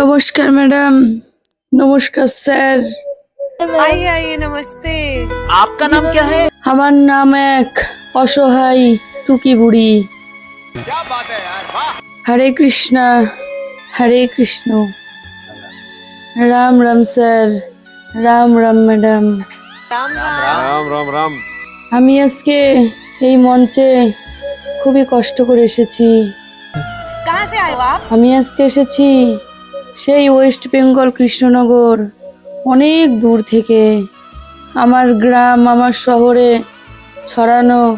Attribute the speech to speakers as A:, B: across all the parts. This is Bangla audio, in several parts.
A: अरे वाह
B: নমস্কার ম্যাডাম নমস্কার স্যার
A: आइए आइए नमस्ते
C: आपका नाम क्या है
B: আমার নাম এক অসহায় টুকি বুড়ি হরে কৃষ্ণ হরে কৃষ্ণ রাম রাম স্যার রাম রাম ম্যাডাম
A: राम राम
D: রাম রাম রাম
B: আমি আজকে এই মঞ্চে খুবই কষ্ট করে এসেছি
A: कहाँ से आए हो आप
B: আমি আজকে এসেছি সেই ওয়েস্ট বেঙ্গল কৃষ্ণনগর অনেক দূর থেকে আমার গ্রাম আমার শহরে ছড়ানো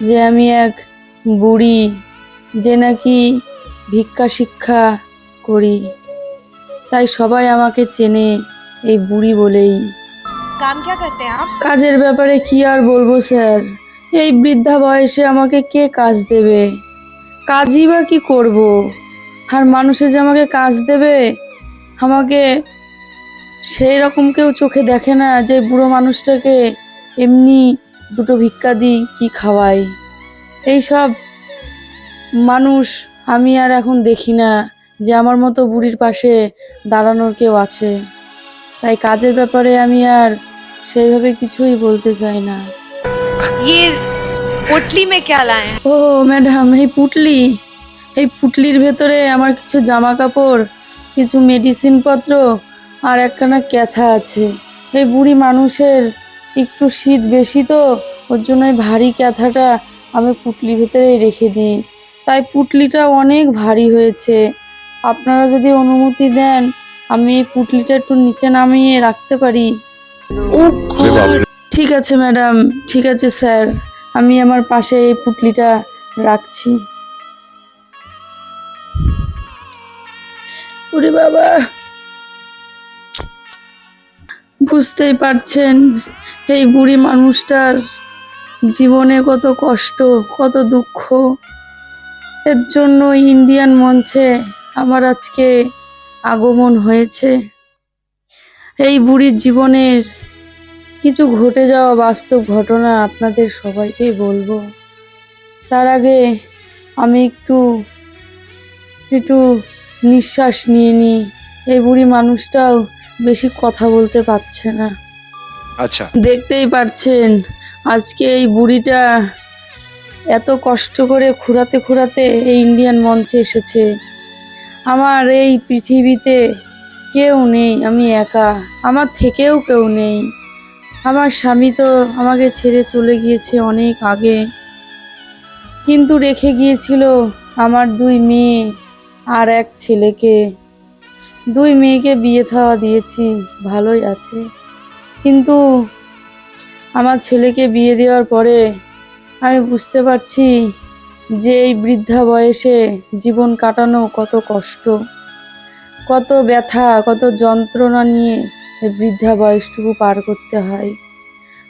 B: যে আমি এক বুড়ি যে নাকি ভিক্ষা শিক্ষা করি। তাই সবাই আমাকে চেনে এই বুড়ি বলেই। কাজের ব্যাপারে কি আর বলব স্যার? এই বৃদ্ধা বয়সে আমাকে কে কাজ দেবে? কাজই বা কি করব? আর মানুষে যে আমাকে কাজ দেবে আমাকে সেই রকম কেউ চোখে দেখে না যে বুড়ো মানুষটাকে এমনি দুটো ভিক্ষা দিই কি খাওয়াই। এই সব মানুষ আমি আর এখন দেখি না যে আমার মতো বুড়ির পাশে দাঁড়ানোর কেউ আছে। তাই কাজের ব্যাপারে আমি আর সেইভাবে কিছুই বলতে চাই না। ও ম্যাডাম এই পুটলি। এই পুটলির ভেতরে আমার কিছু জামা কাপড় কিছু মেডিসিনপত্র আর একখানা ক্যাথা আছে। এই বুড়ি মানুষের একটু শীত বেশি তো, ওর জন্য ভারী ক্যাথাটা আমি পুটলির ভেতরে রেখে দিই। তাই পুটলিটা অনেক ভারী হয়েছে। আপনারা যদি অনুমতি দেন, আমি এই পুটলিটা একটু নিচে নামিয়ে রাখতে পারি। ঠিক আছে ম্যাডাম, ঠিক আছে স্যার। আমি আমার পাশে এই পুটলিটা রাখছি। ওরে বাবা। বুঝতেই পারছেন এই বুড়ি মানুষটার জীবনে কত কষ্ট, কত দুঃখ। এর জন্য ইন্ডিয়ান মঞ্চে আমার আজকে আগমন হয়েছে। এই বুড়ির জীবনের কিছু ঘটে যাওয়া বাস্তব ঘটনা আপনাদের সবাইকেই বলব। তার আগে আমি একটু একটু নিঃশ্বাস নিয়ে নিই এই বুড়ি মানুষটাও বেশি কথা বলতে পারছে না।
D: আচ্ছা।
B: দেখতেই পারছেন আজকে এই বুড়িটা এত কষ্ট করে খুঁড়াতে খুঁড়াতে এই ইন্ডিয়ান মঞ্চে এসেছে। আমার এই পৃথিবীতে কেউ নেই আমি একা আমার থেকেও কেউ নেই। আমার স্বামী তো আমাকে ছেড়ে চলে গিয়েছে অনেক আগে। কিন্তু রেখে গিয়েছিল আমার দুই মেয়ে। আর এক ছেলেকে। দুই মেয়েকে বিয়ে থাওয়া দিয়েছি, ভালোই আছে। কিন্তু আমার ছেলেকে বিয়ে দেওয়ার পরে আমি বুঝতে পারছি যে এই বৃদ্ধা বয়সে জীবন কাটানো কত কষ্ট, কত ব্যথা, কত যন্ত্রণা নিয়ে এই বৃদ্ধা বয়সটুকু পার করতে হয়।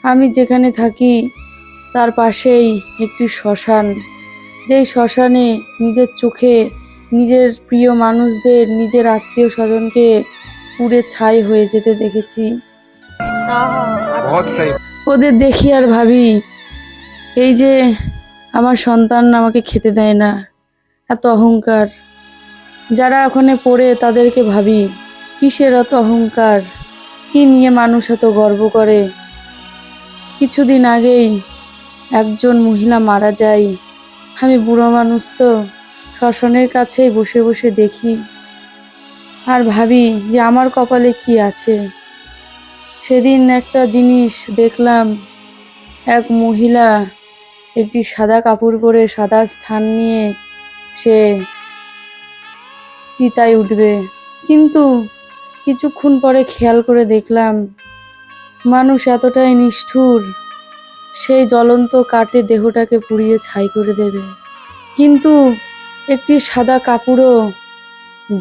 B: আমি যেখানে থাকি, তার পাশেই একটি শ্মশান, যেই শ্মশানে নিজের চোখে নিজের প্রিয় মানুষদের নিজের আত্মীয় স্বজনকে পুড়ে ছাই হয়ে যেতে দেখেছি। ওদের দেখি আর ভাবি এই যে আমার সন্তান আমাকে খেতে দেয় না এত অহংকার। যারা ওখানে পড়ে তাদেরকে ভাবি কিসের এত অহংকার? কি নিয়ে মানুষ এত গর্ব করে? কিছুদিন আগেই একজন মহিলা মারা যায়। আমি বুড়ো মানুষ তো শ্মশানের কাছেই বসে বসে দেখি আর ভাবি যে আমার কপালে কি আছে। সেদিন একটা জিনিস দেখলাম, এক মহিলা একটি সাদা কাপড় পরে সাদা স্থান নিয়ে সে চিতায় উঠবে। কিন্তু কিছুক্ষণ পরে খেয়াল করে দেখলাম, মানুষ এতটাই নিষ্ঠুর, সেই জ্বলন্ত কাটে দেহটাকে পুড়িয়ে ছাই করে দেবে। কিন্তু একটি সাদা কাপড়ও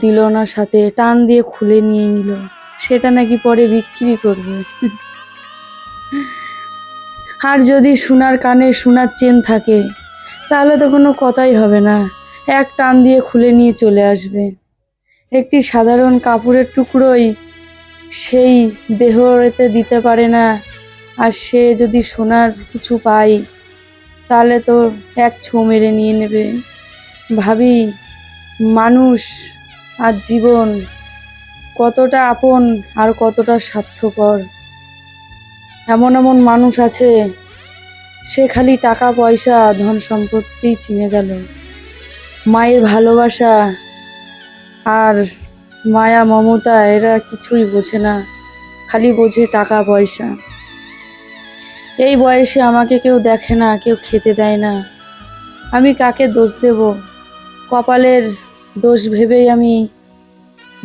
B: দিল না সাথে, টান দিয়ে খুলে নিয়ে নিল। সেটা নাকি পরে বিক্রি করবে। আর যদি সোনার কানে সোনার চেন থাকে, তাহলে তো কোনো কথাই হবে না। এক টান দিয়ে খুলে নিয়ে চলে আসবে। একটি সাধারণ কাপড়ের টুকরোই সেই দেহতে দিতে পারে না। আর সে যদি সোনার কিছু পায়, তাহলে তো এক ছো মেরে নিয়ে নেবে। ভাবি, মানুষ আর জীবন কতটা আপন আর কতটা স্বার্থপর। এমন এমন মানুষ আছে, সে খালি টাকা, পয়সা, ধন সম্পত্তি চিনে গেল। মায়ের ভালোবাসা আর মায়া, মমতা, এরা কিছুই বোঝে না, খালি বোঝে টাকা, পয়সা। এই বয়সে আমাকে কেউ দেখে না, কেউ খেতে দেয় না। আমি কাকে দোষ দেব? কপালের দোষ ভেবেই আমি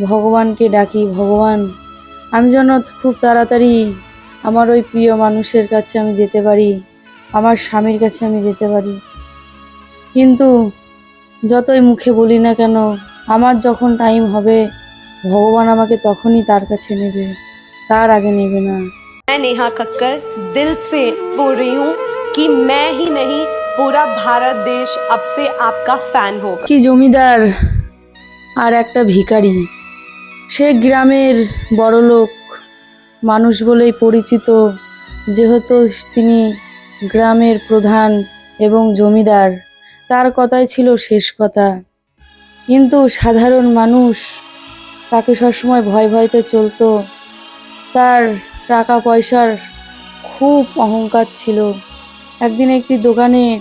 B: ভগবানকে ডাকি ভগবান আমি যেন খুব তাড়াতাড়ি আমার ওই প্রিয় মানুষের কাছে আমি যেতে পারি আমার স্বামীর কাছে আমি যেতে পারি কিন্তু যতই মুখে বলি না কেন আমার যখন টাইম হবে ভগবান আমাকে তখনই তার কাছে নেবে তার আগে নেবে না
E: मैं नेहा कक्कर दिल से बोल रही हूँ कि मैं ही नहीं पूरा भारत देश अब से आपका फैन होगा
B: কি জমিদার আর একটা ভিখারি সে গ্রামের বড়লোক মানুষ বলেই পরিচিত যেহেতু তিনি গ্রামের প্রধান এবং জমিদার তার কথাই ছিল শেষ কথা কিন্তু সাধারণ মানুষ তাকে সবসময় ভয় ভয়তে চলতো তার টাকা পয়সার খুব অহংকার ছিল একদিন একটি দোকানে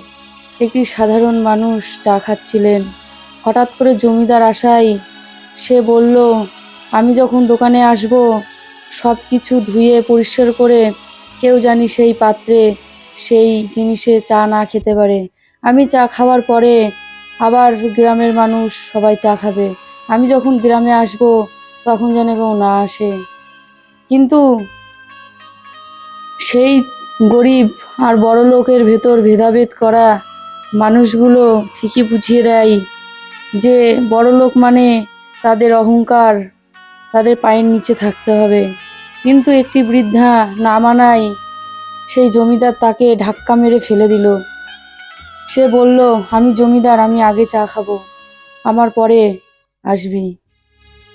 B: একটি সাধারণ মানুষ চা খাচ্ছিলেন। হঠাৎ করে জমিদার আসায় সে বলল, আমি যখন দোকানে আসব সব কিছু ধুয়ে পরিষ্কার করে কেউ জানি সেই পাত্রে সেই জিনিসে চা না খেতে পারে। আমি চা খাওয়ার পরে আবার গ্রামের মানুষ সবাই চা খাবে। আমি যখন গ্রামে আসব, তখন যেন কেউ না আসে। কিন্তু সেই গরিব আর বড় লোকের ভেতর ভেদাভেদ করা মানুষগুলো ঠিকই বুঝিয়ে দেয় যে বড় লোক মানে তাদের অহংকার, তাদের পায়ের নিচে থাকতে হবে। কিন্তু একটি বৃদ্ধা না মানায় সেই জমিদার তাকে ধাক্কা মেরে ফেলে দিল। সে বলল, আমি জমিদার, আমি আগে চা খাব, আমার পরে আসবি।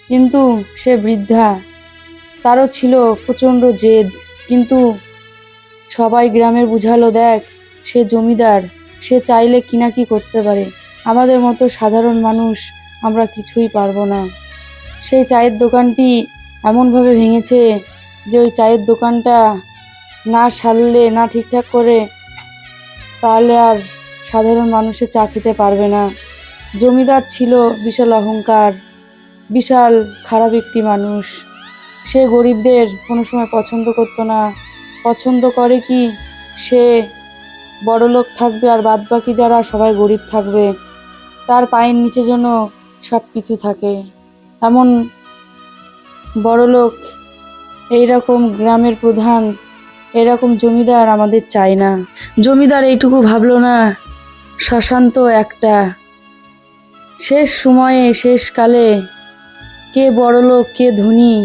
B: কিন্তু সে বৃদ্ধা, তারও ছিল প্রচণ্ড জেদ, কিন্তু সবাই গ্রামের বুঝালো, দেখ, সে জমিদার, সে চাইলে কি না কি করতে পারে। আমাদের মতো সাধারণ মানুষ আমরা কিছুই পারব না। সেই চায়ের দোকানটি এমনভাবে ভেঙেছে যে ওই চায়ের দোকানটা না সারলে, না ঠিকঠাক করে তাহলে আর সাধারণ মানুষে চা খেতে পারবে না। জমিদার ছিল বিশাল অহংকার, বিশাল খারাপ একটি মানুষ। সে গরিবদের কোনো সময় পছন্দ করতো না। পছন্দ করে কি? সে বড়লোক থাকবে আর বাদবাকি যারা সবাই গরিব থাকবে, তার পায়ের নিচে যেন সব কিছু থাকে। এমন বড়লোক এইরকম গ্রামের প্রধান, এরকম জমিদার আমাদের চাই না। জমিদার এইটুকু ভাবলো না, শশান্ত একটা। শেষ সময়ে শেষকালে কে বড়লোক, কে ধনী,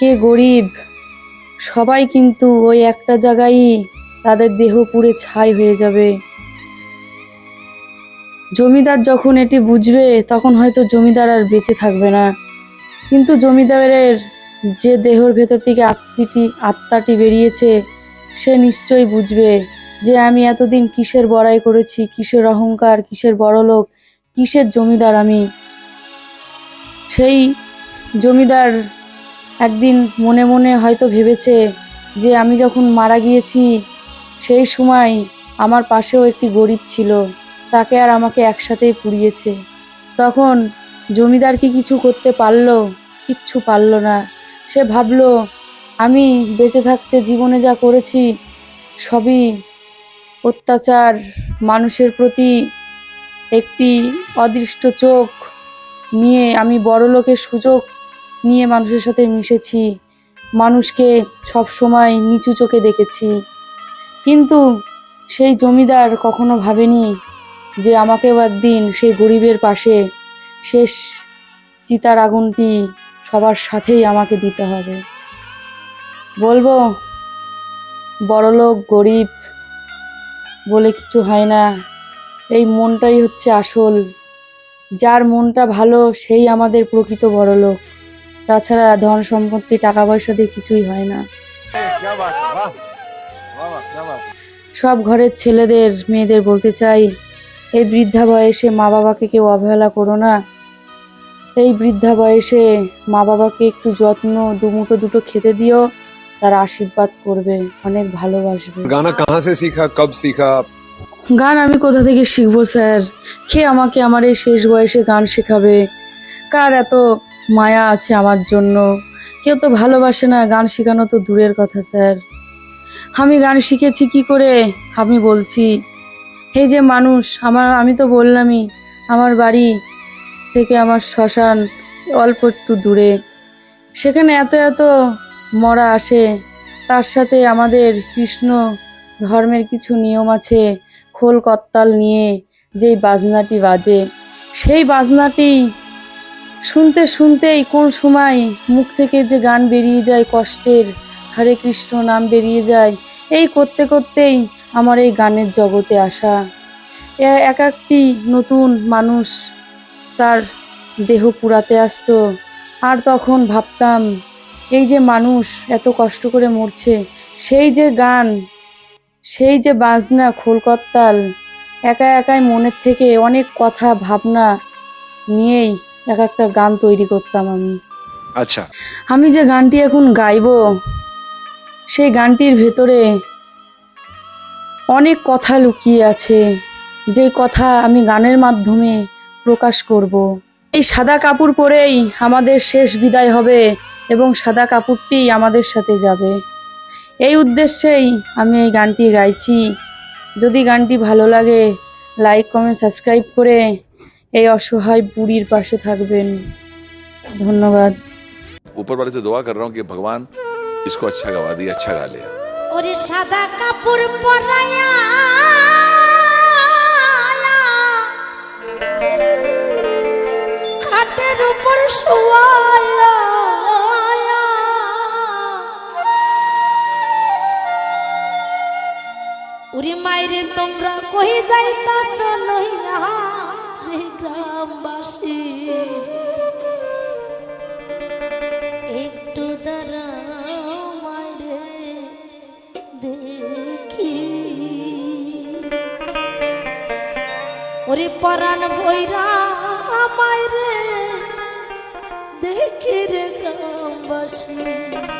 B: কে গরিব সবাই কিন্তু ওই একটা জায়গায় তাদের দেহ পুড়ে ছাই হয়ে যাবে। জমিদার যখন এটি বুঝবে, তখন হয়তো জমিদার আর বেঁচে থাকবে না। কিন্তু জমিদারের যে দেহর ভেতর থেকে আত্মিটি, আত্মাটি বেরিয়েছে, সে নিশ্চয়ই বুঝবে যে আমি এতদিন কিসের বড়াই করেছি, কিসের অহংকার, কিসের বড়লোক, কিসের জমিদার আমি। সেই জমিদার একদিন মনে মনে হয়তো ভেবেছে যে আমি যখন মারা গিয়েছি, সেই সময় আমার পাশেও একটি গরিব ছিল, তাকে আর আমাকে একসাথেই পুড়িয়েছে। তখন জমিদার কি কিছু করতে পারল? কিচ্ছু পারল না। সে ভাবলো, আমি বেঁচে থাকতে জীবনে যা করেছি, সবই অত্যাচার, মানুষের প্রতি একটি অদৃষ্ট চোখ নিয়ে আমি বড় লোকের সুযোগ নিয়ে মানুষের সাথে মিশেছি, মানুষকে সব সময় নিচু চোখে দেখেছি। কিন্তু সেই জমিদার কখনো ভাবেনি যে আমাকেও একদিন সেই গরিবের পাশে শেষ চিতার আগুনটি সবার সাথেই আমাকে দিতে হবে। বলব, বড়লোক, গরিব বলে কিছু হয় না। এই মনটাই হচ্ছে আসল। যার মনটা ভালো, সেই আমাদের প্রকৃত বড়লোক। তাছাড়া ধন সম্পত্তি টাকা পয়সা দিয়ে কিছুই হয় না। সব ঘরের ছেলেদের মেয়েদের বলতে চাই এই বৃদ্ধা বয়সে মা বাবাকে কেউ অবহেলা করো না। এই বৃদ্ধা বয়সে মা বাবাকে একটু যত্ন দুমুটো দুটো খেতে দিও তার আশীর্বাদ করবে অনেক ভালোবাসবে।
F: গানা কাহা সে শিখা কব শিখা?
B: গান আমি কোথা থেকে শিখব স্যার? কে আমাকে আমার এই শেষ বয়সে গান শেখাবে? কার এত মায়া আছে আমার জন্য। কেউ তো ভালোবাসে না, গান শেখানো তো দূরের কথা, স্যার। আমি গান শিখেছি কি করে? আমি বলছি এই যে মানুষ, আমার, আমি তো বললামই, আমার বাড়ি থেকে আমার শ্মশান অল্প একটু দূরে। সেখানে এত এত মরা আসে, তার সাথে আমাদের কৃষ্ণ ধর্মের কিছু নিয়ম আছে, খোল কত্তাল নিয়ে যেই বাজনাটি বাজে। সেই বাজনাটি শুনতে শুনতেই কোন সময় মুখ থেকে যে গান বেরিয়ে যায় কষ্টের, হরে কৃষ্ণ নাম বেরিয়ে যায়, এই করতে করতেই আমার এই গানের জগতে আসা। এক একটি নতুন মানুষ তার দেহ পুরাতে আসতো, আর তখন ভাবতাম, এই যে মানুষ এত কষ্ট করে মরছে, সেই যে গান, সেই যে বাজনা খোলকত্তাল, একা একাই মনের থেকে অনেক কথা, ভাবনা নিয়েই এক একটা গান তৈরি করতাম আমি।
F: আচ্ছা।
B: আমি যে গানটি এখন গাইব সেই গানটির ভেতরে অনেক কথা লুকিয়ে আছে যে কথা আমি গানের মাধ্যমে প্রকাশ করব। এই সাদা কাপড় পরেই আমাদের শেষ বিদায় হবে এবং সাদা কাপড়টি আমাদের সাথে যাবে। এই উদ্দেশ্যেই আমি এই গানটি গাইছি। যদি গানটি ভালো লাগে লাইক কমেন্ট সাবস্ক্রাইব করে এই অসহায় বুড়ির পাশে থাকবেন ধন্যবাদ
G: ऊपर वाले से दुआ कर रहा हूँ कि भगवान इसको अच्छा गवा दिया अच्छा गा लिया
H: ওরে সাদা কাপড় পরায়া খাটের উপর শোয়ায়া ওরে মাইরে তোমরা কই যাইতাছ লইয়া রে গ্রামবাসী। একটু দাঁড়াও মাইরে দেখি। ওরে পরাণ ভৈরা মাইরে দেখি রে গ্রামবাসী।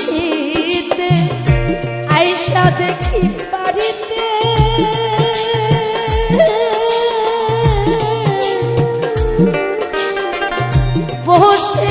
H: শীতে আইসা দেখি বাড়িতে। বসে